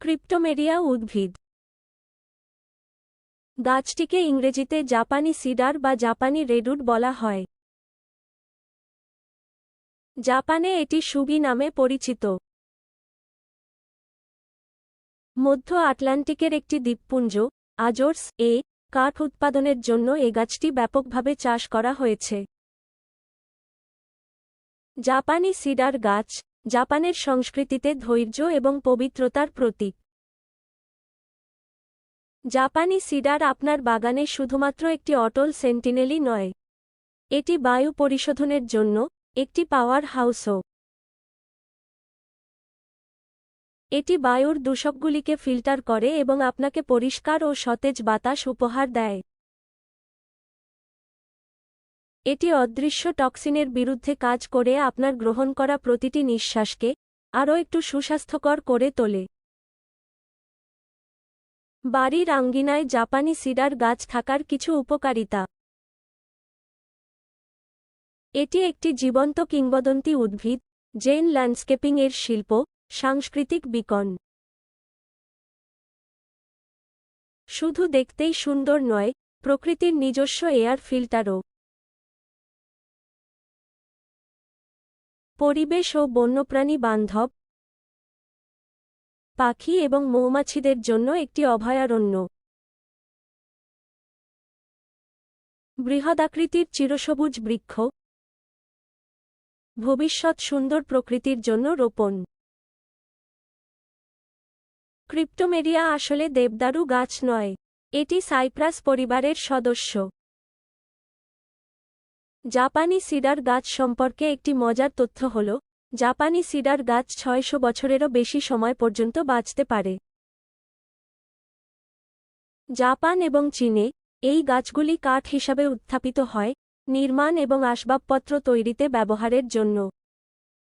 ক্রিপ্টোমেরিয়া উদ্ভিদ। গাছটিকে ইংরেজিতে জাপানি সিডার বা জাপানি রেডুড বলা হয়। জাপানে এটি সুবি নামে পরিচিত। মধ্য আটলান্টিকের একটি দ্বীপপুঞ্জ, আজোর্স, এ কাঠ উৎপাদনের জন্য এ গাছটি ব্যাপকভাবে চাষ করা হয়েছে। জাপানি সিডার গাছ জাপানের সংস্কৃতিতে ধৈর্য এবং পবিত্রতার প্রতীক। জাপানি সিডার আপনার বাগানে শুধুমাত্র একটি অটল সেন্টিনেলই নয়, এটি বায়ু পরিশোধনের জন্য একটি পাওয়ার হাউসও। এটি বায়ুর দূষকগুলিকে ফিল্টার করে এবং আপনাকে পরিষ্কার ও সতেজ বাতাস উপহার দেয়। এটি অদৃশ্য টক্সিনের বিরুদ্ধে কাজ করে আপনার গ্রহণ করা প্রতিটি নিঃশ্বাসকে আরও একটু সুস্বাস্থ্যকর করে তোলে। বাড়ির আঙ্গিনায় জাপানি সিডার গাছ থাকার কিছু উপকারিতা। এটি একটি জীবন্ত কিংবদন্তি উদ্ভিদ, জেন ল্যান্ডস্কেপিং এর শিল্প, সাংস্কৃতিক বিকন। শুধু দেখতেই সুন্দর নয়, প্রকৃতির নিজস্ব এয়ার ফিল্টারও। পরিবেশ ও বন্যপ্রাণী বান্ধব, পাখি এবং মৌমাছিদের জন্য একটি অভয়ারণ্য। বৃহদাকৃতির চিরসবুজ বৃক্ষ, ভবিষ্যৎ সুন্দর প্রকৃতির জন্য রোপণ। ক্রিপ্টোমেরিয়া আসলে দেবদারু গাছ নয়, এটি সাইপ্রাস পরিবারের সদস্য। জাপানি সিডার গাছ সম্পর্কে একটি মজার তথ্য হল, জাপানি সিডার গাছ ছয়শো বছরেরও বেশি সময় পর্যন্ত বাঁচতে পারে। জাপান এবং চীনে এই গাছগুলি কাঠ হিসাবে উত্থাপিত হয়, নির্মাণ এবং আসবাবপত্র তৈরিতে ব্যবহারের জন্য।